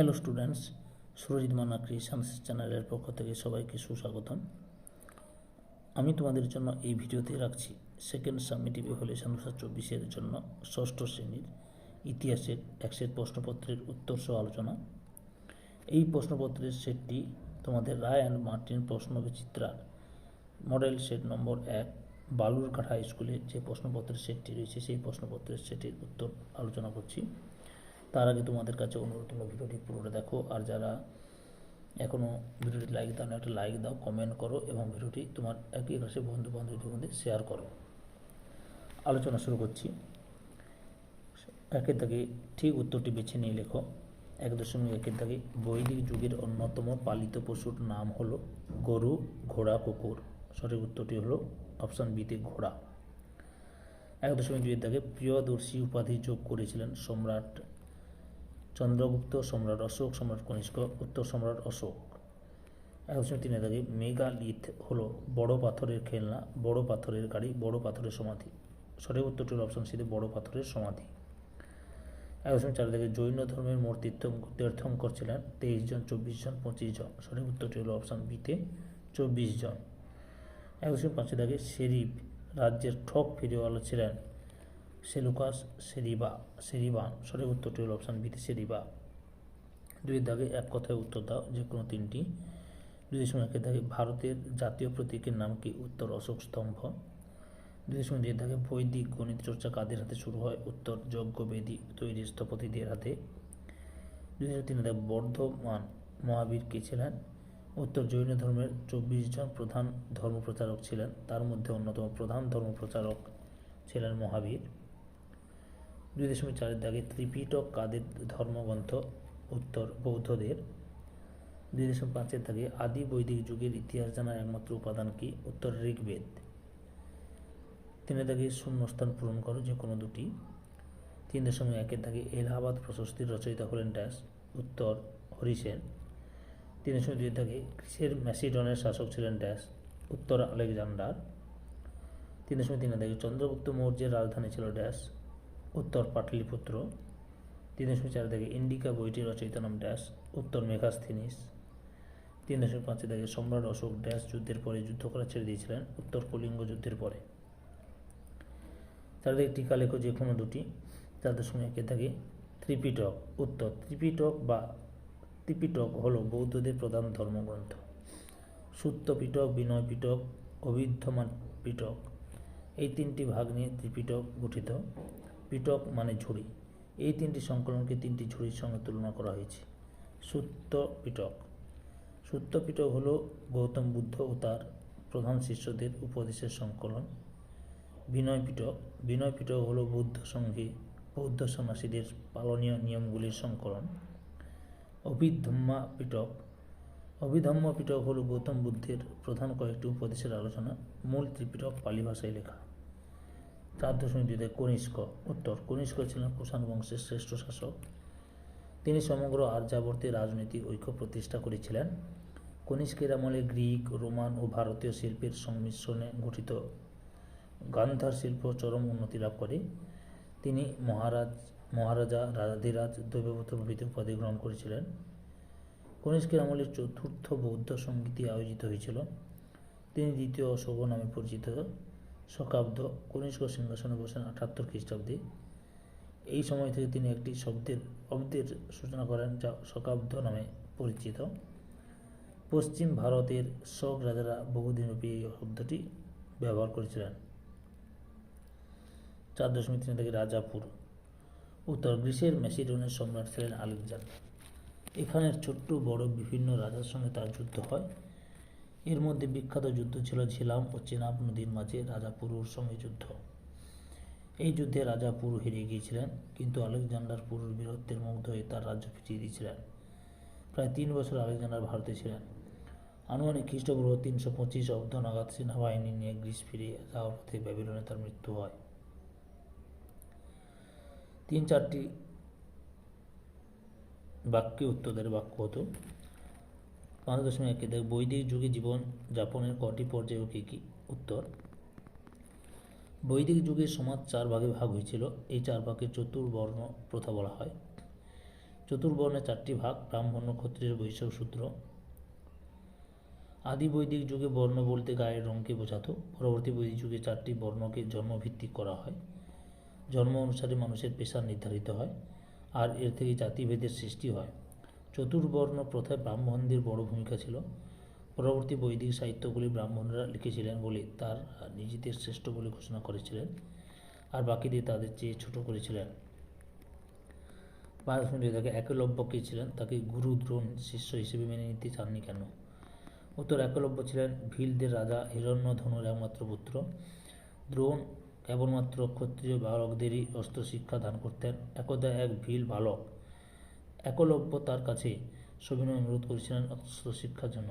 Hello students Surajit Manna creations চ্যানেলের পক্ষ থেকে সবাইকে সুস্বাগতম। আমি তোমাদের জন্য এই ভিডিওতে রাখছি সেকেন্ড সাবমিটিভ ইভ্যালুয়েশন দু হাজার চব্বিশের জন্য ষষ্ঠ শ্রেণির ইতিহাসের এক সেট প্রশ্নপত্রের উত্তর সহ আলোচনা। এই প্রশ্নপত্রের সেটটি তোমাদের রায় অ্যান্ড মার্টিন প্রশ্ন বিচিত্রার মডেল সেট নম্বর এক, বালুরঘাট স্কুলে যে প্রশ্নপত্রের সেটটি রয়েছে, সেই প্রশ্নপত্রের সেটির উত্তর আলোচনা করছি। তার আগে তোমাদের কাছে অনুরোধ, তোমরা ভিডিওটি পুরোটা দেখো। আর যারা এখনও ভিডিওটি লাইক দাও, একটা লাইক দাও কমেন্ট করো এবং ভিডিওটি তোমার একই কাছে বন্ধু বান্ধবীদের মধ্যে শেয়ার করো। আলোচনা শুরু করছি। একের দাগে ঠিক উত্তরটি বেছে নিয়ে লেখো। এক দশমিক একের দাগে বৈদিক যুগের অন্যতম পালিত পশুর নাম হলো গরু, ঘোড়া, কুকুর। সঠিক উত্তরটি হলো অপশান বিতে ঘোড়া। এক দশমিক দুইয়ের দাগে প্রিয়দর্শী উপাধি যোগ করেছিলেন সম্রাট চন্দ্রগুপ্ত সম্রাট অশোক, সম্রাট কনিষ্ক, উত্তর সম্রাট অশোক। এক দশমিক তিনের দাগে মেগালিথ হলো বড় পাথরের খেলনা, বড় পাথরের গাড়ি, বড় পাথরের সমাধি। সঠিক উত্তরটি অপশান সিতে বড় পাথরের সমাধি। এক দশমিক চার থেকে জৈন ধর্মের তীর্থ তীর্থঙ্কর ছিলেন, তেইশ জন, চব্বিশ জন, পঁচিশ জন। সঠিক উত্তরটি হলো অপশান বিতে চব্বিশ জন। এক দশমিক পাঁচে দাগে শেরিফ রাজ্যের ঠক ফিরিওয়ালা ছিলেন সেলুকাস সেরিবা সেরিবান সঠিক উত্তরটি হলো অপশান বিতে সেরিবা দুই দাগে এক কথায় উত্তর দাও, যে কোনো তিনটি। দুই দশমিক একের দাগে ভারতের জাতীয় প্রতীকের নাম কি? উত্তর অশোক স্তম্ভ। দুই দশমিক দুই দাগে বৈদিক গণিত চর্চা কাদের হাতে শুরু হয়? উত্তর যজ্ঞবেদী তৈরি স্থপতিদের হাতে। দুই দশমিক তিন দাগে বর্ধমান মহাবীর কে ছিলেন? উত্তর জৈন ধর্মের চব্বিশ জন প্রধান ধর্মপ্রচারক ছিলেন। তার মধ্যে অন্যতম প্রধান ধর্মপ্রচারক ছিলেন মহাবীর। দুই দশমিক চারের দাগে ত্রিপিটক কাদের ধর্মগ্রন্থ উত্তর বৌদ্ধদের। দুই দশমিক পাঁচের দাগে আদি বৈদিক যুগের ইতিহাস জানার একমাত্র উপাদান কি? উত্তর ঋগ্বেদ। তিনের দাগে শূন্যস্থান পূরণ করো, যে কোনো দুটি। তিন দশমিক একের দাগে এলাহাবাদ প্রশস্তির রচয়িতা হলেন ড্যাশ, উত্তর হরিসেন। তিন দশমিক দুই দাগে গ্রিসের ম্যাসিডনের শাসক ছিলেন ড্যাশ, উত্তর আলেকজান্ডার। তিন দশমিক তিন দাগে চন্দ্রগুপ্ত মৌর্যের রাজধানী ছিল ড্যাশ উত্তর পাটলিপুত্র তিন দশমিক চার দাগে ইন্ডিকা বইটির রচয়িতা নাম ড্যাশ, উত্তর মেঘাস্থিনিস তিন দশমিক পাঁচে দাগে সম্রাট অশোক ড্যাশ যুদ্ধের পরে যুদ্ধ করা ছেড়ে দিয়েছিলেন, উত্তর কলিঙ্গ যুদ্ধের পরে। চার দাগে টিকা লেখো যে কোনো দুটি, চার দশমিক একে থাকে ত্রিপিটক, উত্তর ত্রিপিটক বা ত্রিপিটক হল বৌদ্ধদের প্রধান ধর্মগ্রন্থ। সূত্র পিটক, বিনয় পিটক অবিদ্যমান পিটক, এই তিনটি ভাগ নিয়ে ত্রিপিটক গঠিত। পিটক মানে ঝুড়ি। এই তিনটি সংকলনকে তিনটি ঝুড়ির সঙ্গে তুলনা করা হয়েছে। সূত্র পিটক সূত্র পিটক হল গৌতম বুদ্ধ ও তার প্রধান শিষ্যদের উপদেশের সংকলন। বিনয় পিটক বিনয় পিটক হল বৌদ্ধ সঙ্গে বৌদ্ধ সন্ন্যাসীদের পালনীয় নিয়মগুলির সংকলন। অভিধম্মা পিটক অভিধম্ম পিটক হল গৌতম বুদ্ধের প্রধান কয়েকটি উপদেশের আলোচনা। মূল ত্রিপিটক পালি ভাষায় লেখা। চার দশমিক কনিষ্ক, উত্তর, কনিষ্ক ছিলেন কুষাণ বংশের শ্রেষ্ঠ শাসক। তিনি সমগ্র আর্যাবর্তী রাজনৈতিক ঐক্য প্রতিষ্ঠা করেছিলেন। কনিষ্কের আমলে গ্রিক, রোমান ও ভারতীয় শিল্পের সংমিশ্রণে গঠিত। গান্ধার শিল্প চরম উন্নতি লাভ করে। তিনি মহারাজ, মহারাজা, রাজাধিরাজ, দৈবব্রত প্রভৃতি উপাধি গ্রহণ করেছিলেন। কনিষ্কের আমলে চতুর্থ বৌদ্ধ সঙ্গীতি আয়োজিত হয়েছিল। তিনি দ্বিতীয় অশোক নামে পরিচিত। শকাব্দ কনিষ্ক সিংহাসনে বসেন আঠাত্তর খ্রিস্টাব্দে। এই সময় থেকে তিনি একটি শব্দের, অব্দের সূচনা করেন যা শকাব্দ নামে পরিচিত। পশ্চিম ভারতের শক রাজারা বহুদিনব্যাপী এই শব্দটি ব্যবহার করেছিলেন। চার দশমিক তিন থেকে রাজাপুর, উত্তর গ্রিসের ম্যাসিডনের সম্রাট ছিলেন আলেকজান্ডার। এখানের ছোট্ট বড় বিভিন্ন রাজার সঙ্গে তার যুদ্ধ হয়। এর মধ্যে বিখ্যাত যুদ্ধ ছিল ঝিলাম ও চেনাব নদীর মাঝে রাজাপুরুর সঙ্গে যুদ্ধ। এই যুদ্ধে রাজা পুরু হেরিয়ে গিয়েছিলেন, কিন্তু আলেকজান্ডার পুরুর বীরত্বের মুগ্ধ হয়ে তার রাজ্য ফিরিয়ে দিয়েছিলেন। প্রায় তিন বছর আলেকজান্ডার ভারতে ছিলেন। আনুমানিক খ্রিস্টপূর্ব তিনশো পঁচিশ অব্দ নাগাদ সেনাবাহিনী নিয়ে গ্রিস ফিরে যাওয়ার পথে ব্যাবিলনে তার মৃত্যু হয়। তিন চারটি বাক্যে উত্তরের বাক্য হতো পাঁচ দশমিক একে দেখ বৈদিক যুগে জীবন যাপনের কটি পর্যায় কী কী? উত্তর, বৈদিক যুগে সমাজ চার ভাগে ভাগ হয়েছিল। এই চার ভাগে চতুর্বর্ণ প্রথা বলা হয়। চতুর্বর্ণে চারটি ভাগ ব্রাহ্মণ ক্ষত্রিয় বৈশ্য শূদ্র আদি বৈদিক যুগে বর্ণ বলতে গায়ের রঙকে বোঝাতো। পরবর্তী বৈদিক যুগে চারটি বর্ণকে জন্মভিত্তিক করা হয়। জন্ম অনুসারে মানুষের পেশা নির্ধারিত হয়। আর এর থেকে জাতিভেদের সৃষ্টি হয়। চতুর্বর্ণ প্রথায় ব্রাহ্মণদের বড় ভূমিকা ছিল। পরবর্তী বৈদিক সাহিত্যগুলি ব্রাহ্মণরা লিখেছিলেন বলে তার নিজেদের শ্রেষ্ঠ বলে ঘোষণা করেছিলেন আর বাকিদের তাদের চেয়ে ছোট করেছিলেন। মিনিটে তাকে একলব্য কে ছিলেন? তাকে গুরু দ্রোণ শিষ্য হিসেবে মেনে নিতে চাননি কেন? উত্তর, একলব্য ছিলেন ভিলদের রাজা হিরণ্যধনুর একমাত্র পুত্র। দ্রোণ কেবলমাত্র ক্ষত্রিয় বালকদেরই অস্ত্র শিক্ষা দান করতেন। একদা এক ভিল বালক। একলব্য তার কাছে সবিনয় অনুরোধ করেছিলেন অস্ত্র শিক্ষার জন্য।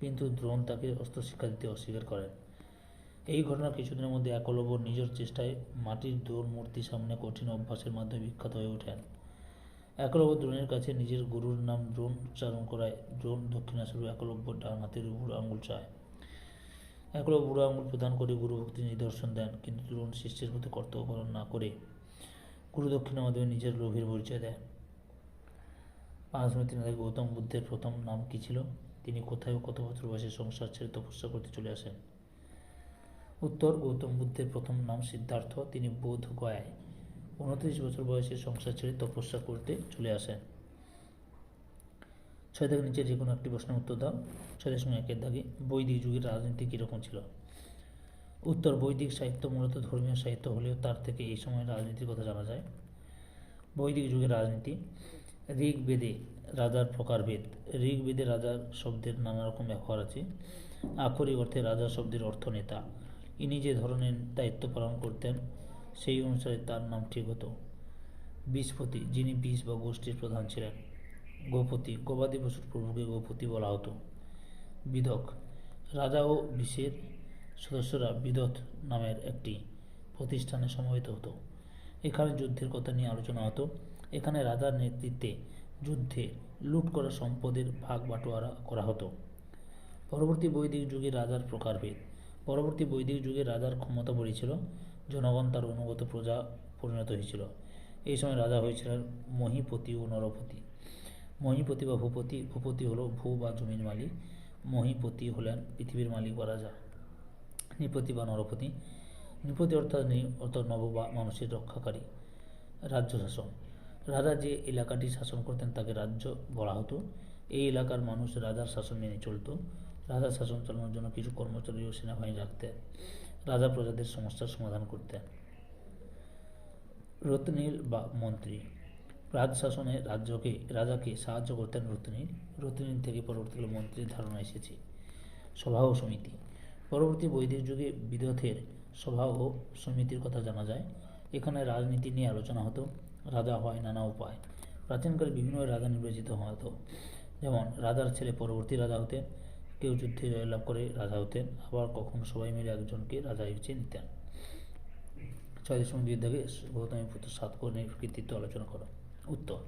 কিন্তু দ্রোণ তাকে অস্ত্র শিক্ষা দিতে অস্বীকার করেন। এই ঘটনার কিছুদিনের মধ্যে একলব্য নিজের চেষ্টায় মাটির দ্রোণ মূর্তির সামনে কঠিন অভ্যাসের মাধ্যমে বিখ্যাত হয়ে ওঠেন। একলব্য দ্রোণের কাছে নিজের গুরুর নাম দ্রোণ উচ্চারণ করায় দ্রোণ দক্ষিণাস্বরূপ একলব্য ডান হাতের বুড়ো আঙুল চায়। একলব্য বুড়ো আঙুল প্রদান করে গুরু ভক্তি নিদর্শন দেন, কিন্তু দ্রোণ শিষ্যের প্রতি কর্তব্য পালন না করে গুরু দক্ষিণার মাধ্যমে নিজের লোভের পরিচয় দেন। পাঁচ আগে গৌতম বুদ্ধের প্রথম নাম কী ছিল? তিনি কোথায় ও কত বছর বয়সে সংসার ছেড়ে তপস্যা করতে চলে আসেন? উত্তর, গৌতম বুদ্ধের প্রথম নাম সিদ্ধার্থ, তিনি বোধ গয়ায় উনত্রিশ বছর বয়সে সংসার ছেড়ে তপস্যা করতে চলে আসেন। ছয় থেকে নিচে যে কোনো একটি প্রশ্নের উত্তর দাও। ছয় দশমিক একের দাগে বৈদিক যুগের রাজনীতি কীরকম ছিল? উত্তর, বৈদিক সাহিত্য মূলত ধর্মীয় সাহিত্য হলেও তার থেকে এই সময়ের রাজনীতির কথা জানা যায়। বৈদিক যুগের রাজনীতি ঋগ্বেদে রাজার প্রকারভেদ ঋগ্বেদে রাজার শব্দের নানা রকম ব্যবহার আছে। আক্ষরিক অর্থে রাজা শব্দের অর্থ নেতা ইনি যে ধরনের দায়িত্ব পালন করতেন, সেই অনুসারে তার নাম ঠিক হতো। বিষপতি যিনি বিষ বা গোষ্ঠীর প্রধান ছিলেন। গোপতি, গবাদি পশুর প্রভুকে গোপতি বলা হতো। বিধক রাজা ও বিষের সদস্যরা বিদত নামের একটি প্রতিষ্ঠানে সমবেত হতো। এখানে যুদ্ধের কথা নিয়ে আলোচনা হতো। এখানে রাজার নেতৃত্বে যুদ্ধে লুট করা সম্পদের ভাগ বাটোয়ারা করা হতো। পরবর্তী বৈদিক যুগে রাজার প্রকারভেদ। পরবর্তী বৈদিক যুগে রাজার ক্ষমতা বেড়েছিল জনগণ তার অনুগত প্রজা পরিণত হয়েছিল। এই সময় রাজা হয়েছিলেন মহিপতি ও নরপতি। মহিপতি বা ভূপতি ভূপতি হলো ভূ বা জমির মালিক। মহিপতি হলেন পৃথিবীর মালিক বা রাজা। নৃপতি বা নরপতি। নৃপতি অর্থাৎ অর্থাৎ নব বা মানুষের রক্ষাকারী। রাজ্য শাসন রাজা যে এলাকাটি শাসন করতেন তাকে রাজ্য বলা হতো। এই এলাকার মানুষ রাজার শাসন মেনে চলত। রাজার শাসন চালানোর জন্য কিছু কর্মচারী ও সেনাবাহিনী রাখতেন। রাজা প্রজাদের সমস্যার সমাধান করতেন। রত্নীল বা মন্ত্রী। রাজশাসনে রাজ্যকে, রাজাকে সাহায্য করতেন রত্নীল রত্নীল থেকে পরবর্তীকালে মন্ত্রীর ধারণা এসেছে। সভা ও সমিতি। পরবর্তী বৈদিক যুগে বিদথের সভা ও সমিতির কথা জানা যায়। এখানে রাজনীতি নিয়ে আলোচনা হতো। রাজা হয় নানা উপায় প্রাচীনকালে বিভিন্ন রাজা নির্বাচিত হতো। যেমন রাজার ছেলে পরবর্তী রাজা হতেন, কেউ যুদ্ধে জয়লাভ করে রাজা হতেন, আবার কখনো সবাই মিলে একজনকে রাজা হিসেবে নিতেন। ছয় দশমিক দুই গৌতমী পুত্র সাতকর্ণীর কৃতিত্ব আলোচনা করো। উত্তর,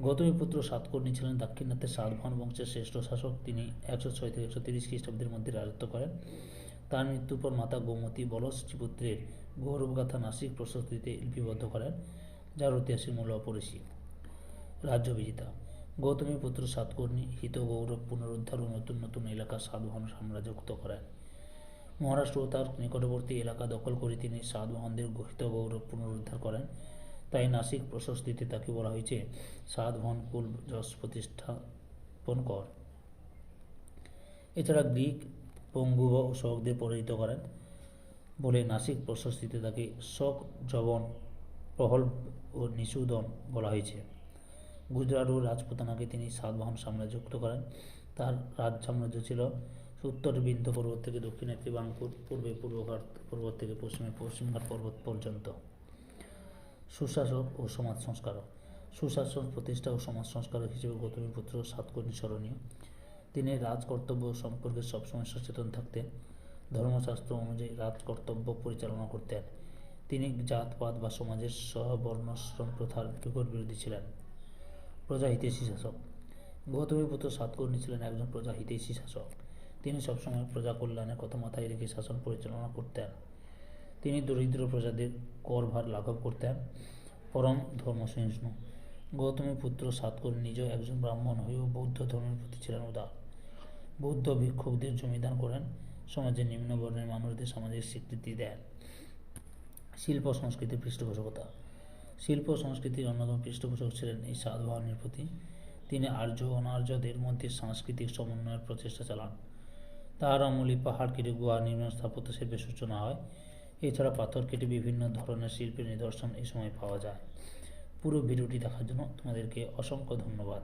গৌতমী পুত্র সাতকর্ণী ছিলেন দাক্ষিণাত্যের সাতবাহন বংশের শ্রেষ্ঠ শাসক। তিনি একশো ছয় থেকে একশো তিরিশ খ্রিস্টাব্দের মধ্যে রাজত্ব করেন। তার মৃত্যুর পর মাতা গোমতী বলশ্রীপুত্রের গৌরবগাথা নাসিক প্রশস্তিতে লিপিবদ্ধ করেন। যার ঐতিহাসিক মূল্য অপরিসীম। রাজ্য বিজেতা, গৌতমী পুত্র সাতকর্ণী হিত গৌরব পুনরুদ্ধার ও নতুন নতুন এলাকা সাতবাহন সাম্রাজ্যভুক্ত করেন। মহারাষ্ট্র ও তার নিকটবর্তী এলাকা দখল করে তিনি সাতবাহনদের গঠিত গৌরব পুনরুদ্ধার করেন। তাই নাসিক প্রশস্তিতে তাকে বলা হয়েছে সাতবাহন কুল যশ প্রতিষ্ঠাপন কর। এছাড়া গ্রিক, পঙ্গুব ও শকদের পরাজিত করেন বলে নাসিক প্রশস্তিতে তাকে শক জবন প্রহল ও নিষুদন বলা হয়েছে। গুজরাট ও রাজপুতানাকে তিনি সাতবাহন সাম্রাজ্য যুক্ত করেন। তার রাজ সাম্রাজ্য ছিল উত্তর বিন্ধ্য পর্বত থেকে দক্ষিণে ত্রিবাঙ্কুর, পূর্বে পূর্বঘাট পর্বত থেকে পশ্চিমে পশ্চিমঘাট পর্বত পর্যন্ত। সুশাসক ও সমাজ সংস্কারক। সুশাসন প্রতিষ্ঠা ও সমাজ সংস্কারক হিসেবে গৌতমী পুত্র সাতকর্ণী স্মরণীয়। তিনি রাজকর্তব্য সম্পর্কে সবসময় সচেতন থাকতেন। ধর্মশাস্ত্র অনুযায়ী রাজকর্তব্য পরিচালনা করতেন। তিনি জাতপাত বা সমাজের সহবর্ণাশ্রম প্রথার বিকট বিরোধী ছিলেন। প্রজা হিতৈষী শাসক। গৌতমী পুত্র সাতকর্ণী ছিলেন একজন প্রজা হিতৈষী শাসক। তিনি সবসময় প্রজা কল্যাণের কথা মাথায় রেখে শাসন পরিচালনা করতেন। তিনি দরিদ্র প্রজাদের কর ভার লাঘব করতেন। পরম ধর্মসহিষ্ণু গৌতমের পুত্র সাতকর্ণী নিজেও একজন ব্রাহ্মণ হয়েও বৌদ্ধ ধর্মের প্রতি ছিলেন উদার। বৌদ্ধ ভিক্ষুকদের জমিদান করেন। সমাজের নিম্ন বর্ণের মানুষদের সামাজিক স্বীকৃতি দেন। শিল্প সংস্কৃতির পৃষ্ঠপোষকতা। শিল্প সংস্কৃতির অন্যতম পৃষ্ঠপোষক ছিলেন এই সাধবাহনের প্রতি। তিনি আর্য অনার্যদের মধ্যে সাংস্কৃতিক সমন্বয়ের প্রচেষ্টা চালান। তার আমলে পাহাড় কেটে গুহা নির্মাণ স্থাপত্য শিল্পের সূচনা হয়। এছাড়া পাথর কেটে বিভিন্ন ধরনের শিল্পের নিদর্শন এই সময় পাওয়া যায়। পুরো ভিডিওটি দেখার জন্য তোমাদেরকে অসংখ্য ধন্যবাদ।